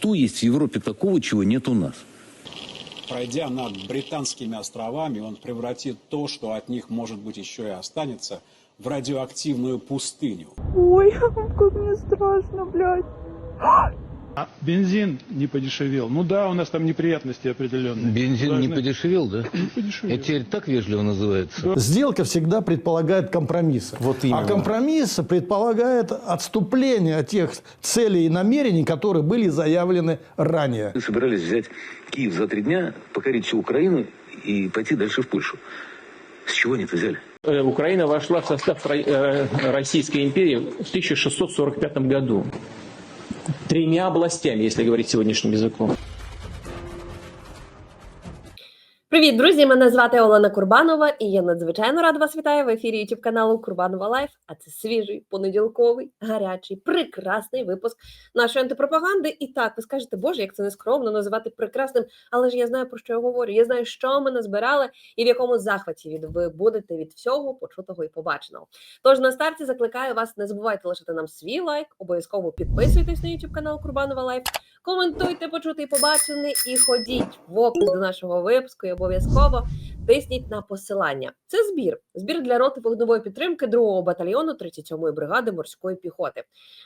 Что есть в Европе такого, чего нет у нас? Пройдя над британскими островами, он превратит то, что от них, может быть, еще и останется, в радиоактивную пустыню. Ой, как мне страшно, блядь. А бензин не подешевел. Ну да, у нас там неприятности определенные. Бензин не Должны- подешевел, да? подешевел. Это теперь так вежливо называется? Сделка всегда предполагает компромиссы. Вот именно. А компромисс предполагает отступление от тех целей и намерений, которые были заявлены ранее. Мы собирались взять Киев за три дня, покорить всю Украину и пойти дальше в Польшу. С чего они это взяли? Э, Украина вошла в состав э, Российской империи в 1645 году. Тремя областями, если говорить сегодняшним языком. Привіт, друзі! Мене звати Олена Курбанова, і я надзвичайно рада вас вітаю в ефірі YouTube каналу Курбанова Лайф. А це свіжий понеділковий, гарячий, прекрасний випуск нашої антипропаганди. І так, ви скажете, Боже, як це нескромно називати прекрасним, але ж я знаю про що я говорю. Я знаю, що ми назбирали і в якому захваті від ви будете від всього почутого і побаченого. Тож на старті закликаю вас, не забувайте лишити нам свій лайк, обов'язково підписуйтесь на YouTube канал Курбанова Лайф. Коментуйте, почути і побачене, і ходіть в опис до нашого випуску і обов'язково тисніть на посилання. Це збір. Збір для роти вогневої підтримки 2-го батальйону 37-ї бригади морської піхоти.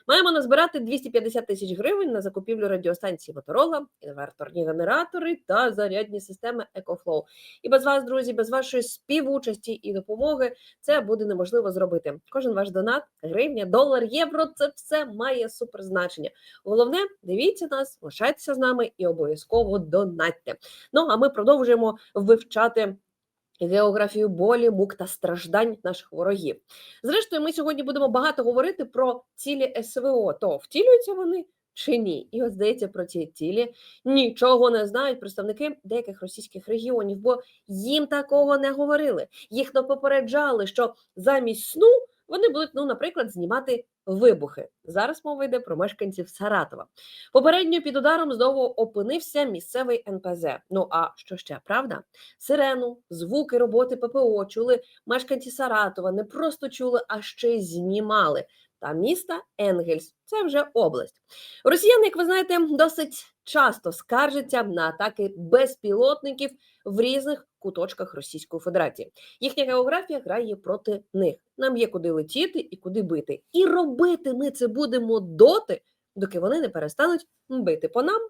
Маємо назбирати 250 тисяч гривень на закупівлю радіостанції Моторола, інверторні генератори та зарядні системи EcoFlow. І без вас, друзі, без вашої співучасті і допомоги це буде неможливо зробити. Кожен ваш донат, гривня, долар, євро це все має суперзначення. Головне, дивіться нас, лишайтеся з нами і обов'язково донатьте. Ну а ми продовжуємо вивчати. Географію болі, мук та страждань наших ворогів. Зрештою, ми сьогодні будемо багато говорити про цілі СВО. То втілюються вони чи ні? І от здається, про ці цілі нічого не знають представники деяких російських регіонів, бо їм такого не говорили. Їх не попереджали, що замість сну вони будуть, ну, наприклад, знімати вибухи. Зараз мова йде про мешканців Саратова. Попередньо під ударом знову опинився місцевий НПЗ. Ну а що ще правда? Сирену, звуки роботи ППО чули мешканці Саратова, не просто чули, а ще й знімали. Та міста Енгельс це вже область. Росіяни, як ви знаєте, досить часто скаржаться на атаки безпілотників в різних куточках Російської Федерації. Їхня географія грає проти них. Нам є куди летіти і куди бити. І робити ми це будемо доти, доки вони не перестануть бити по нам.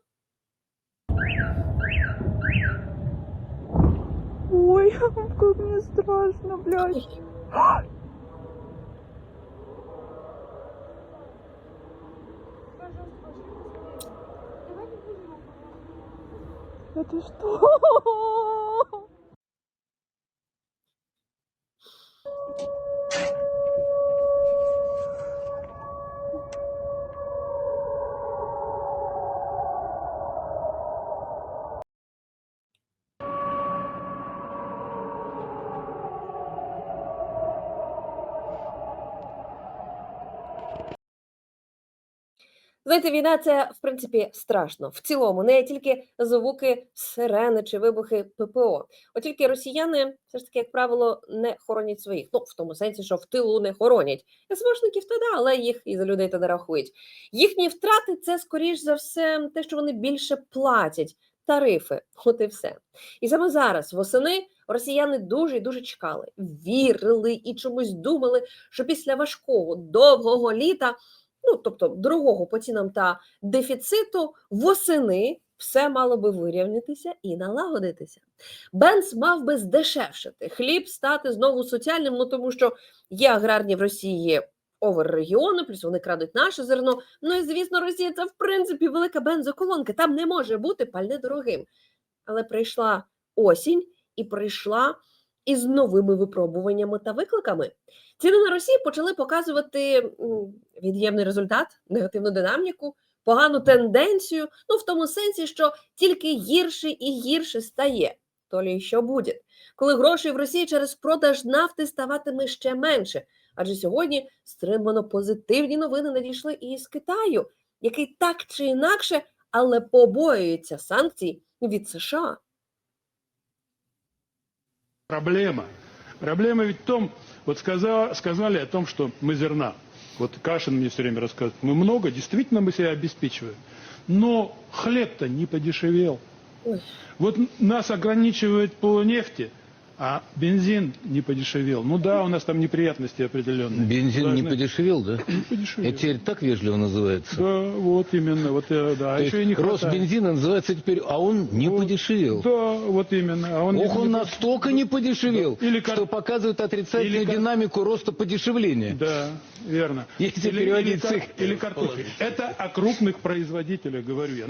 Ой, как мне страшно, блядь. Это что? Знаєте, війна це в принципі страшно. В цілому не тільки звуки сирени чи вибухи ППО. От тільки росіяни все ж таки, як правило, не хоронять своїх. Ну в тому сенсі, що в тилу не хоронять. СВшників то да, але їх і за людей то не рахують. Їхні втрати це скоріш за все те, що вони більше платять. Тарифи, от і все. І саме зараз, восени, росіяни дуже і дуже чекали, вірили і чомусь думали, що після важкого довгого літа ну тобто другого по цінам та дефіциту, восени все мало би вирівнятися і налагодитися. Бенз мав би здешевшити, хліб стати знову соціальним, ну тому що є аграрні в Росії овер-регіони, плюс вони крадуть наше зерно. Ну і звісно, Росія це в принципі велика бензоколонка. Там не може бути пальне дорогим. Але прийшла осінь і прийшла із новими випробуваннями та викликами. Ціни на Росії почали показувати від'ємний результат, негативну динаміку, погану тенденцію, ну в тому сенсі, що тільки гірше і гірше стає. То лі що буде, коли грошей в Росії через продаж нафти ставатиме ще менше. Адже сьогодні стримано позитивні новини надійшли і з Китаю, який так чи інакше, але побоюється санкцій від США. Проблема. Проблема ведь в том, вот сказа- сказали о том, что мы зерна. Вот Кашин мне все время рассказывает. Мы много, действительно мы себя обеспечиваем. Но хлеб-то не подешевел. Ой. Вот н- нас ограничивают по нефти, а бензин не подешевел. Ну да, у нас там неприятности определенные. Бензин не Должны- подешевел, да? Не подешевел. Это теперь так вежливо называется. Да, вот именно, вот э, да. А То еще и не рост хватает. бензина называется теперь, а он не Вот. подешевел. Да, вот именно. А он Ох, не- он настолько не подешевел, Или кар- что показывает отрицательную Или динамику роста подешевления. Да, верно. Если переводить кар- цифры. или картофель. Это о крупных производителях, говорю я.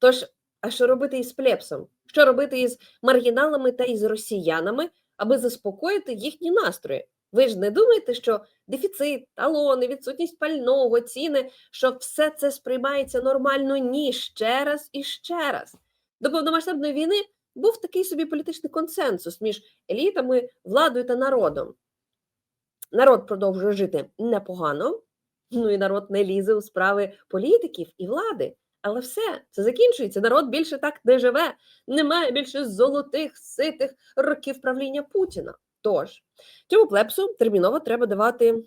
Тож, а що робити із плепсом? Що робити із маргіналами та із росіянами, аби заспокоїти їхні настрої? Ви ж не думаєте, що дефіцит, талони, відсутність пального, ціни, що все це сприймається нормально? Ні, ще раз і ще раз. До повномасштабної війни був такий собі політичний консенсус між елітами, владою та народом. Народ продовжує жити непогано, ну і народ не лізе у справи політиків і влади. Але все, це закінчується. Народ більше так не живе. Немає більше золотих, ситих років правління Путіна. Тож, цьому плепсу терміново треба давати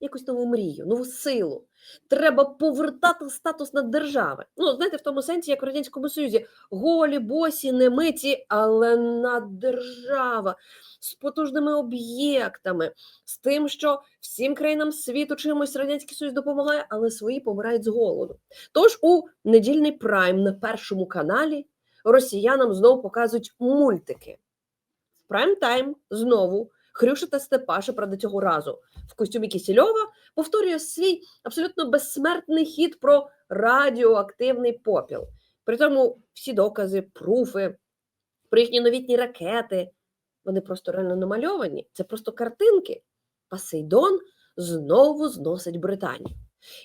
якусь нову мрію, нову силу. Треба повертати статус наддержави. Ну, знаєте, в тому сенсі, як в Радянському Союзі, голі, босі, немиті, але наддержава з потужними об'єктами, з тим, що всім країнам світу чимось Радянський Союз допомагає, але свої помирають з голоду. Тож у недільний прайм на першому каналі росіянам знову показують мультики. Прайм тайм знову Хрюша та Степаша, правда, цього разу в костюмі Кісільова повторює свій абсолютно безсмертний хід про радіоактивний попіл. При тому всі докази, пруфи, про їхні новітні ракети, вони просто реально намальовані. Це просто картинки. Посейдон знову зносить Британію.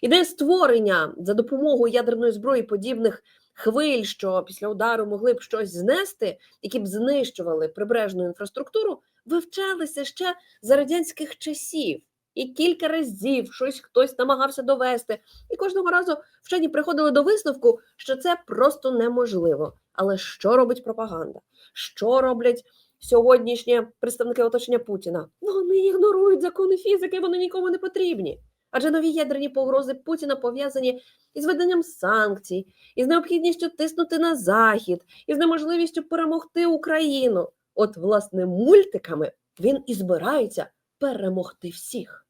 Ідея створення за допомогою ядерної зброї подібних хвиль, що після удару могли б щось знести, які б знищували прибережну інфраструктуру, вивчалися ще за радянських часів. І кілька разів щось хтось намагався довести. І кожного разу вчені приходили до висновку, що це просто неможливо. Але що робить пропаганда? Що роблять сьогоднішні представники оточення Путіна? Вони ігнорують закони фізики, вони нікому не потрібні. Адже нові ядерні погрози Путіна пов'язані із веденням санкцій, із необхідністю тиснути на Захід, із неможливістю перемогти Україну. От, власне, мультиками він і збирається перемогти всіх.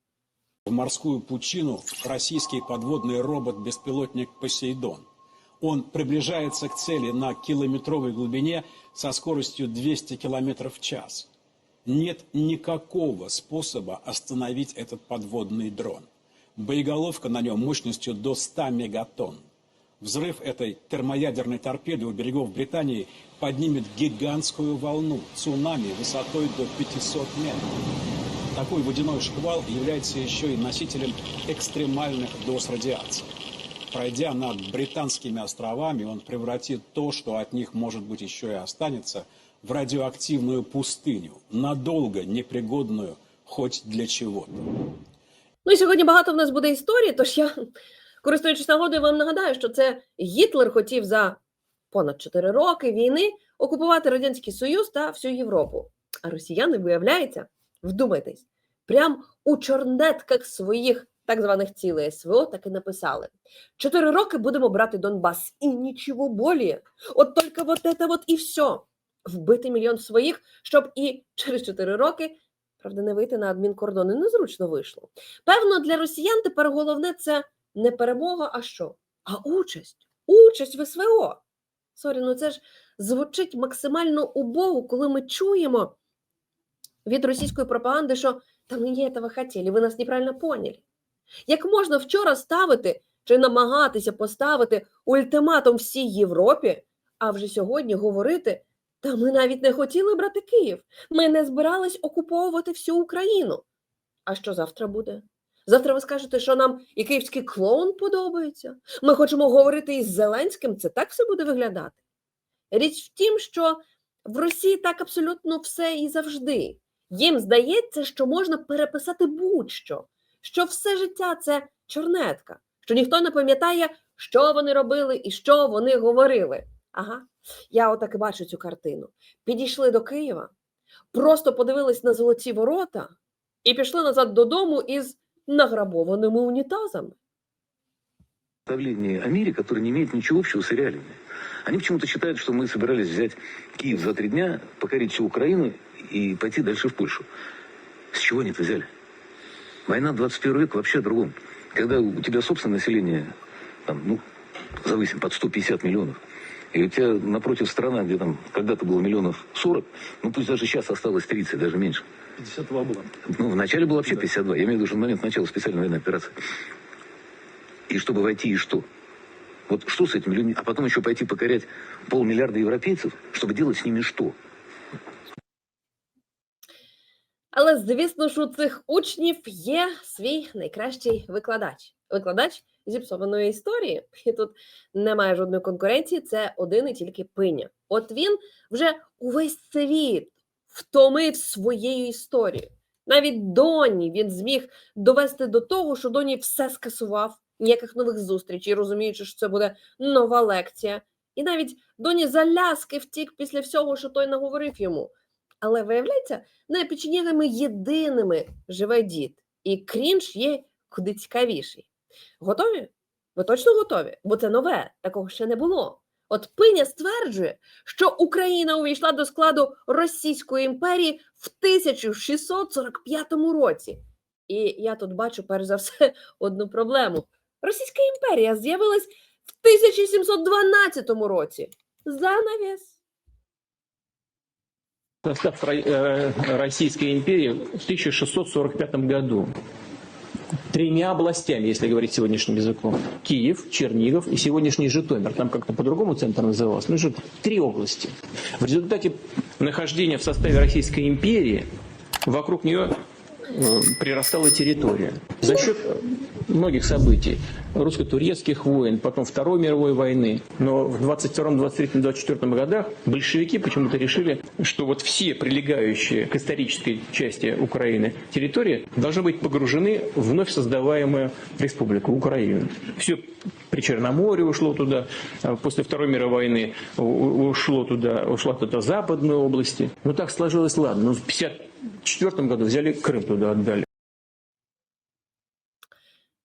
В морскую пучину российский подводный робот-беспилотник «Посейдон». Он приближается к цели на километровой глубине со скоростью 200 км в час. Нет никакого способа остановить этот подводный дрон. Боеголовка на нем мощностью до 100 мегатонн. Взрыв этой термоядерной торпеды у берегов Британии поднимет гигантскую волну, цунами высотой до 500 метров. Такой водяной шквал является еще и носителем экстремальных доз радиации. Пройдя над британскими островами, он превратит то, что от них, может быть, еще и останется, в радиоактивную пустыню, надолго непригодную хоть для чего-то. Ну і сьогодні багато в нас буде історії, тож я, користуючись нагодою, вам нагадаю, що це Гітлер хотів за понад 4 роки війни окупувати Радянський Союз та всю Європу. А росіяни, виявляється, вдумайтесь, прям у чорнетках своїх так званих цілей СВО так і написали. Чотири роки будемо брати Донбас, і нічого более. От тільки вот это вот і все. Вбити мільйон своїх, щоб і через чотири роки, правда, не вийти на адмінкордони. Незручно вийшло. Певно, для росіян тепер головне це не перемога, а що? А участь. Участь в СВО. Сорі, ну це ж звучить максимально убого, коли ми чуємо від російської пропаганди, що та ми не этого хотіли, ви нас неправильно поняли. Як можна вчора ставити чи намагатися поставити ультиматум всій Європі, а вже сьогодні говорити, та ми навіть не хотіли брати Київ, ми не збирались окуповувати всю Україну. А що завтра буде? Завтра ви скажете, що нам і київський клоун подобається. Ми хочемо говорити із Зеленським, це так все буде виглядати. Річ в тім, що в Росії так абсолютно все і завжди. Їм здається, що можна переписати будь-що, що все життя це чорнетка, що ніхто не пам'ятає, що вони робили і що вони говорили. Ага, я отак і бачу цю картину. Підійшли до Києва, просто подивились на золоті ворота і пішли назад додому із награбованими унітазами. представление мире, которое не имеет ничего общего с реалиями. Они почему-то считают, что мы собирались взять Киев за три дня, покорить всю Украину и пойти дальше в Польшу. С чего они это взяли? Война 21 века вообще о другом. Когда у тебя собственное население, там, ну, завысим, под 150 миллионов, и у тебя напротив страна, где там когда-то было миллионов 40, ну пусть даже сейчас осталось 30, даже меньше. 52 было. Ну, вначале было вообще 52. Я имею в виду, что в момент начала специальной военной операции. И чтобы войти, и что? Вот что с этими людьми? А потом еще пойти покорять полмиллиарда европейцев, чтобы делать с ними что? Але звісно ж, у цих учнів є свій найкращий викладач. Викладач зіпсованої історії. І тут немає жодної конкуренції. Це один і тільки пиня. От він вже увесь світ втомив своєю історією. Навіть доні він зміг довести до того, що доні все скасував, ніяких нових зустрічей, розуміючи, що це буде нова лекція. І навіть доні заляски втік після всього, що той наговорив йому. Але виявляється, не печенєгами єдиними живе дід, і крінж є куди цікавіший. Готові? Ви точно готові? Бо це нове, такого ще не було. От Пиня стверджує, що Україна увійшла до складу Російської імперії в 1645 році. І я тут бачу, перш за все, одну проблему. Російська імперія з'явилась в 1712 році. Занавіс. состав э, Российской империи в 1645 году Тремя областями, если говорить сегодняшним языком. Киев, Чернигов и сегодняшний Житомир. Там как-то по-другому центр назывался. Ну, же три области. В результате нахождения в составе Российской империи вокруг нее э, Э, прирастала территория. За счет многих событий, русско-турецких войн, потом Второй мировой войны. Но в 22, 23, 24 годах большевики почему-то решили, что вот все прилегающие к исторической части Украины территории должны быть погружены в вновь создаваемую республику Украину. Все при Черноморье ушло туда, а после Второй мировой войны ушло туда, ушла туда западные области. Ну так сложилось, ладно, ну 50 1994 году взяли Крым туда отдали.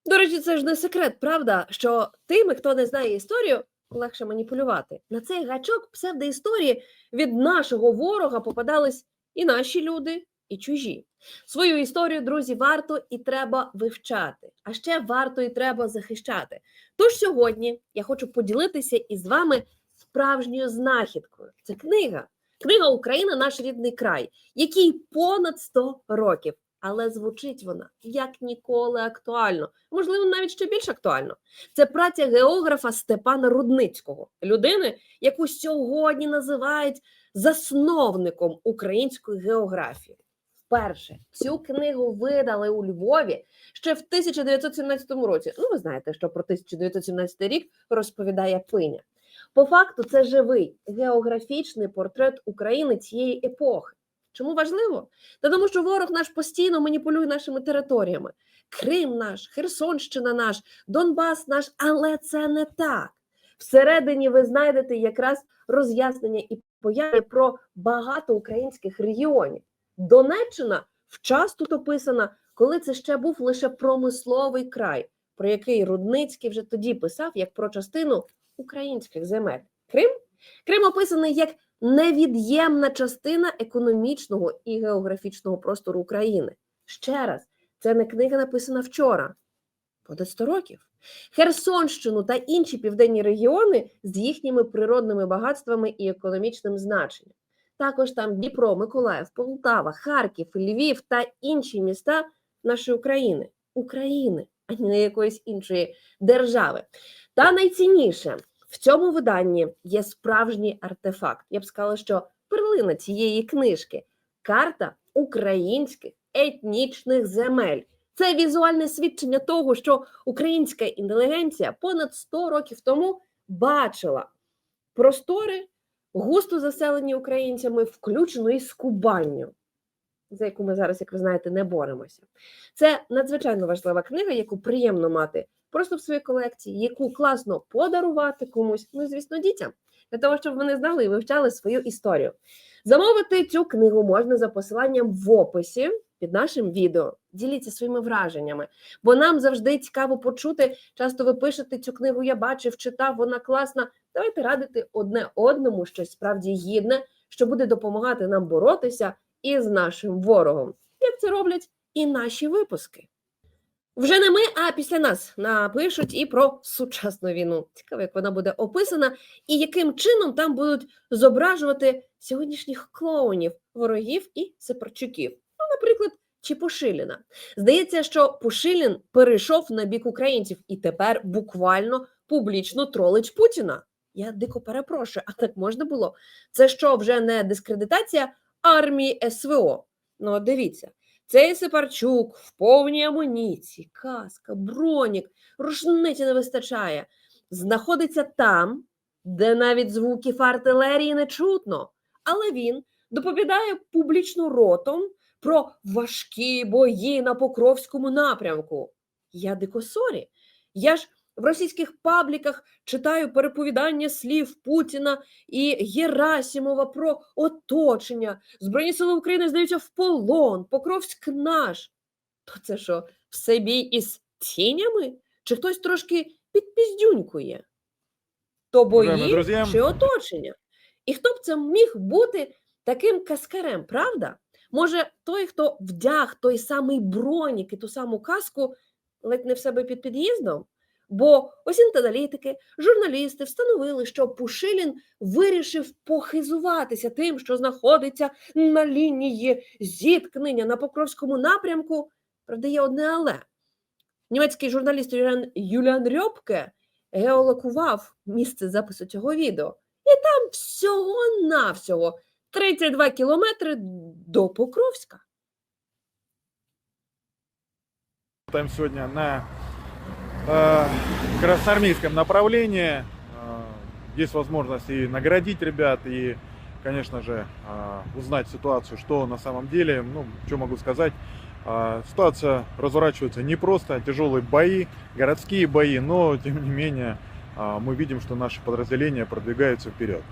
До речі, це ж не секрет, правда, що тими, хто не знає історію, легше маніпулювати. На цей гачок псевдоісторії від нашого ворога попадались і наші люди, і чужі. Свою історію, друзі, варто і треба вивчати, а ще варто і треба захищати. Тож сьогодні я хочу поділитися із вами справжньою знахідкою. Це книга. Книга Україна, наш рідний край, якій понад 100 років. Але звучить вона як ніколи актуально, можливо, навіть ще більш актуально. Це праця географа Степана Рудницького, людини, яку сьогодні називають засновником української географії. Вперше цю книгу видали у Львові ще в 1917 році. Ну, ви знаєте, що про 1917 рік розповідає Пиня. По факту, це живий географічний портрет України цієї епохи. Чому важливо? Та тому, що ворог наш постійно маніпулює нашими територіями. Крим наш, Херсонщина наш, Донбас наш, але це не так. Всередині ви знайдете якраз роз'яснення і появи про багато українських регіонів. Донеччина вчас тут описана, коли це ще був лише промисловий край, про який Рудницький вже тоді писав як про частину українських земель. Крим? Крим описаний як невід'ємна частина економічного і географічного простору України. Ще раз, це не книга написана вчора, понад 100 років. Херсонщину та інші південні регіони з їхніми природними багатствами і економічним значенням. Також там Дніпро, Миколаїв, Полтава, Харків, Львів та інші міста нашої України. України, а не якоїсь іншої держави. Та найцінніше в цьому виданні є справжній артефакт. Я б сказала, що перлина цієї книжки карта українських етнічних земель. Це візуальне свідчення того, що українська інтелігенція понад 100 років тому бачила простори, густо заселені українцями, включно із Кубанню, за яку ми зараз, як ви знаєте, не боремося. Це надзвичайно важлива книга, яку приємно мати просто в своїй колекції, яку класно подарувати комусь, ну звісно, дітям, для того, щоб вони знали і вивчали свою історію. Замовити цю книгу можна за посиланням в описі під нашим відео. Діліться своїми враженнями, бо нам завжди цікаво почути. Часто ви пишете цю книгу, я бачив, читав, вона класна. Давайте радити одне одному щось справді гідне, що буде допомагати нам боротися із нашим ворогом. Як це роблять і наші випуски. Вже не ми, а після нас напишуть і про сучасну війну. Цікаво, як вона буде описана, і яким чином там будуть зображувати сьогоднішніх клоунів, ворогів і сепарчуків. Ну, наприклад, чи Пушиліна. Здається, що Пушилін перейшов на бік українців і тепер буквально публічно тролить Путіна. Я дико перепрошую, а так можна було? Це що вже не дискредитація армії СВО? Ну, дивіться. Цей Сепарчук в повній амуніції, каска, бронік, рушниці не вистачає. Знаходиться там, де навіть звуків артилерії не чутно. Але він доповідає публічно ротом про важкі бої на Покровському напрямку. Я дико сорі. Я ж в російських пабліках читаю переповідання слів Путіна і Герасімова про оточення. Збройні сили України здаються в полон, Покровськ наш. То це що, все бій із тінями? Чи хтось трошки підпіздюнькує? То бої чи оточення? І хто б це міг бути таким каскарем, правда? Може, той, хто вдяг той самий бронік і ту саму каску, ледь не в себе під під'їздом? Бо ось інтеналітики, журналісти встановили, що Пушилін вирішив похизуватися тим, що знаходиться на лінії зіткнення на Покровському напрямку. Правда, є одне але. Німецький журналіст Юліан, Рьопке геолокував місце запису цього відео. І там всього-навсього 32 кілометри до Покровська. Там сегодня на красноармейском направлении. Э, есть возможность и наградить ребят, и, конечно же, э, узнать ситуацию, что на самом деле. Ну, что могу сказать. Э, ситуация разворачивается непросто, тяжелые бои, городские бои, но, тем не менее, э, мы видим, что наши подразделения продвигаются вперед.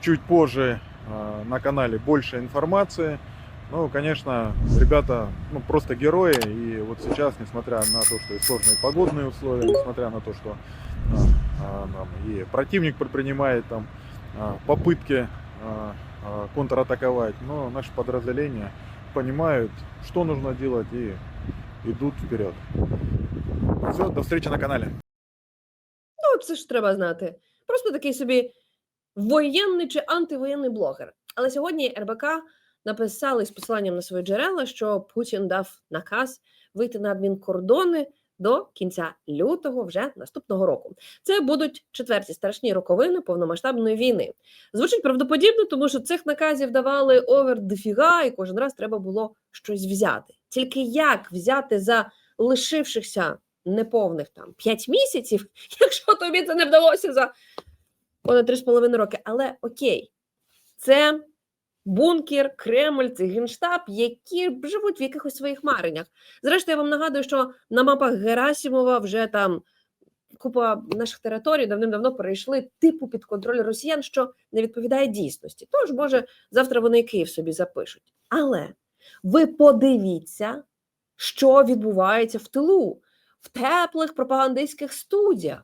Чуть позже э, на канале больше информации. Ну, конечно, ребята ну, просто герои. И вот сейчас, несмотря на то, что и сложные погодные условия, несмотря на то, что а, а, там и противник предпринимает там а, попытки а, а, контратаковать, но наши подразделения понимают, что нужно делать и идут вперед. Все, до встречи на канале. Ну, це ж треба знати. Просто такий собі воєнний чи антивоєнний блогер. Але сьогодні РБК написали з посиланням на свої джерела, що Путін дав наказ вийти на адмінкордони до кінця лютого вже наступного року. Це будуть четверті страшні роковини повномасштабної війни. Звучить правдоподібно, тому що цих наказів давали овер дофіга, і кожен раз треба було щось взяти. Тільки як взяти за лишившихся неповних там 5 місяців, якщо тобі це не вдалося за понад 3,5 роки. Але окей, це бункер, Кремль, це генштаб, які живуть в якихось своїх мареннях. Зрештою, я вам нагадую, що на мапах Герасімова вже там купа наших територій давним-давно перейшли типу під контроль росіян, що не відповідає дійсності. Тож, може, завтра вони і Київ собі запишуть. Але ви подивіться, що відбувається в тилу, в теплих пропагандистських студіях,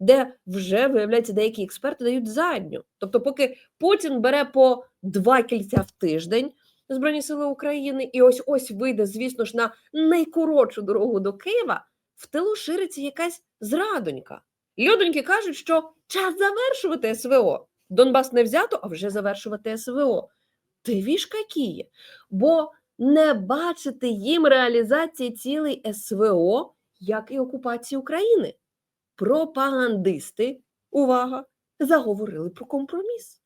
де вже, виявляється, деякі експерти дають задню. Тобто, поки Путін бере по два кільця в тиждень Збройні Сили України, і ось ось вийде, звісно ж, на найкоротшу дорогу до Києва, в тилу шириться якась зрадонька. Людоньки кажуть, що час завершувати СВО. Донбас не взято, а вже завершувати СВО. Ти віж які. Бо не бачити їм реалізації цілей СВО, як і окупації України. Пропагандисти, увага, заговорили про компроміс.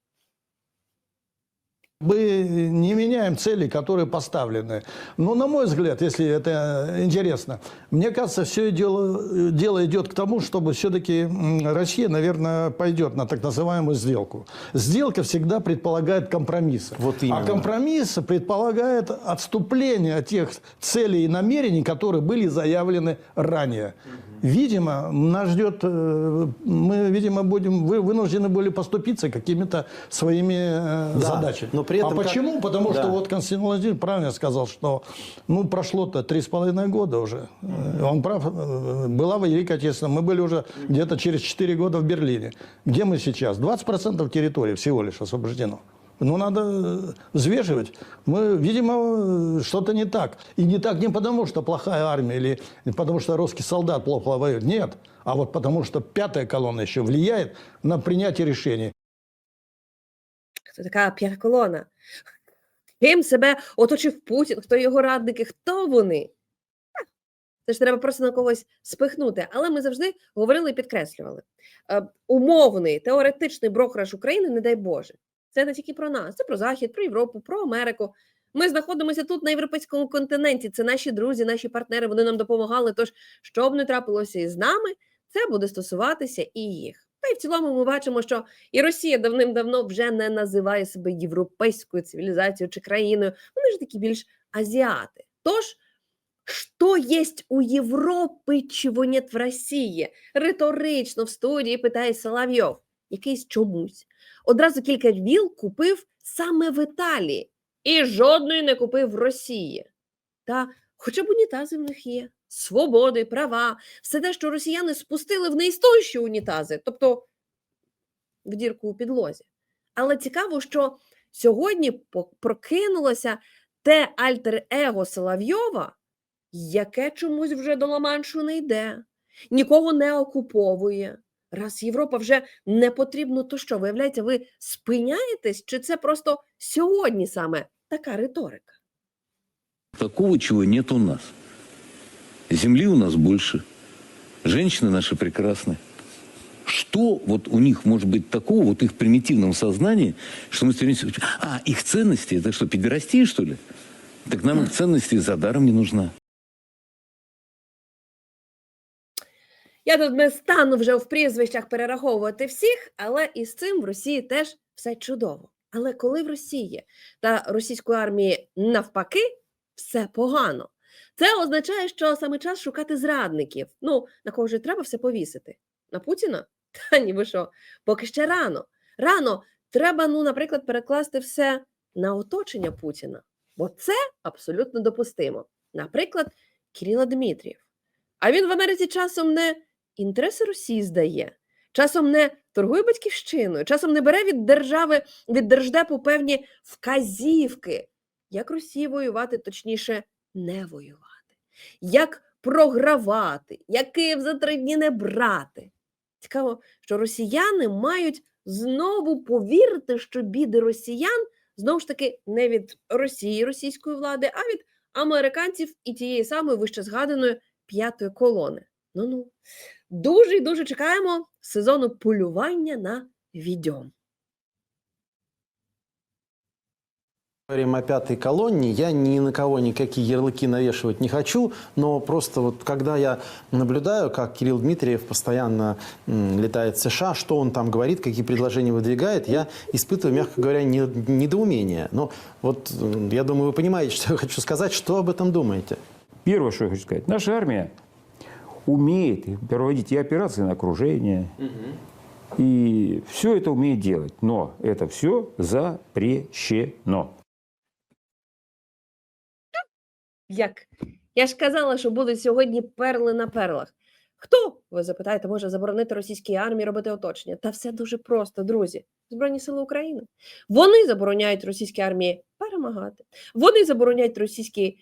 Мы не меняем цели, которые поставлены. Но, на мой взгляд, если это интересно, мне кажется, все дело, дело идет к тому, чтобы все-таки Россия, наверное, пойдет на так называемую сделку. Сделка всегда предполагает компромиссы. Вот а именно. компромисс предполагает отступление от тех целей и намерений, которые были заявлены ранее. Видимо, нас ждет, э, мы, видимо, будем, вы вынуждены были поступиться какими-то своими э, Да, задачами. но при этом а как- почему? Потому Да. что вот Константин Владимирович правильно сказал, что ну, прошло-то три с половиной года уже. Э, Он прав. э, Была Великая Отечественная. Мы были уже где-то через 4 года в Берлине. Где мы сейчас? 20% территории всего лишь освобождено. Ну, надо э, взвешивать. Мы, видимо, э, что-то не так. И не так не потому, что плохая армия или потому, что русский солдат плохо воюет. Нет. А вот потому, что пятая колонна еще влияет на принятие решений. Хто така п'ята колона? Ким себе оточив Путін? Хто його радники? Хто вони? Ха, Це ж треба просто на когось спихнути. Але ми завжди говорили і підкреслювали. Е, умовний теоретичний брохраш України, не дай Боже. Це не тільки про нас, це про Захід, про Європу, про Америку. Ми знаходимося тут на європейському континенті. Це наші друзі, наші партнери. Вони нам допомагали. Тож, що б не трапилося із нами, це буде стосуватися і їх. Та й в цілому ми бачимо, що і Росія давним-давно вже не називає себе європейською цивілізацією чи країною. Вони ж такі більш азіати. Тож, що є у Європи, чого нет в Росії? Риторично в студії питає Соловйов. Якийсь чомусь. Одразу кілька віл купив саме в Італії і жодної не купив в Росії. Та хоча б унітази в них є, свободи, права, все те, що росіяни спустили в неістощі унітази, тобто в дірку у підлозі. Але цікаво, що сьогодні прокинулося те альтер-его Соловйова, яке чомусь вже до Ла-Маншу не йде, нікого не окуповує Раз Європа вже не потрібно, то що, виявляється, ви спиняєтесь, чи це просто сьогодні саме така риторика? Такого, чего нет у нас. Земли у нас больше. Женщины наши прекрасны. Что вот у них может быть такого, вот их примитивном сознании, что мы стремимся... А, их ценности, это что, педерастия, что ли? Так нам их ценности за даром не нужна. Я тут не стану вже в прізвищах перераховувати всіх, але із цим в Росії теж все чудово. Але коли в Росії та російської армії навпаки все погано, це означає, що саме час шукати зрадників. Ну, на кого ж треба все повісити? На Путіна? Та ні, ви що, поки ще рано. Рано треба, ну, наприклад, перекласти все на оточення Путіна, бо це абсолютно допустимо. Наприклад, Кирило Дмитрієв. А він в Америці часом не інтереси Росії здає, часом не торгує батьківщиною, часом не бере від держави, від держдепу певні вказівки, як Росії воювати, точніше, не воювати, як програвати, як Київ за три дні не брати. Цікаво, що росіяни мають знову повірити, що біди росіян знову ж таки не від Росії, російської влади, а від американців і тієї самої вище згаданої п'ятої колони. Ну ну дуже і дуже чекаємо сезону полювання на відьом. Говорим о пятой колонне. Я ни на кого никакие ярлыки навешивать не хочу, но просто вот когда я наблюдаю, как Кирилл Дмитриев постоянно м, летает в США, что он там говорит, какие предложения выдвигает, я испытываю, мягко говоря, не- недоумение. Но вот м, я думаю, вы понимаете, что я хочу сказать. Что об этом думаете? Первое, что я хочу сказать, наша армия умеет проводить и операции на окружение, и все это умеет делать, но это все запрещено. Як? Я ж казала, що будуть сьогодні перли на перлах. Хто, ви запитаєте, може заборонити російській армії робити оточення? Та все дуже просто, друзі. Збройні сили України. Вони забороняють російській армії перемагати. Вони забороняють російській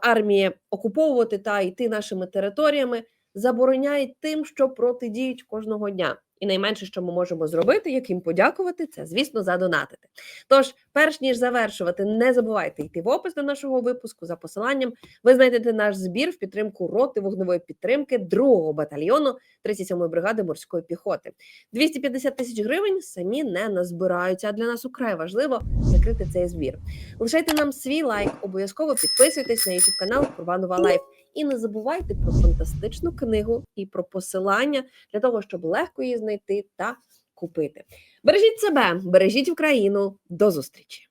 армії окуповувати та йти нашими територіями, забороняють тим, що протидіють кожного дня. І найменше, що ми можемо зробити, як їм подякувати, це, звісно, задонатити. Тож, перш ніж завершувати, не забувайте йти в опис до нашого випуску за посиланням. Ви знайдете наш збір в підтримку роти вогневої підтримки 2-го батальйону 37-ї бригади морської піхоти. 250 тисяч гривень самі не назбираються. А для нас украй важливо закрити цей збір. Лишайте нам свій лайк, обов'язково підписуйтесь на YouTube канал Курбанова Лайф. І не забувайте про фантастичну книгу і про посилання для того, щоб легко її знайти та купити. Бережіть себе, бережіть Україну. До зустрічі!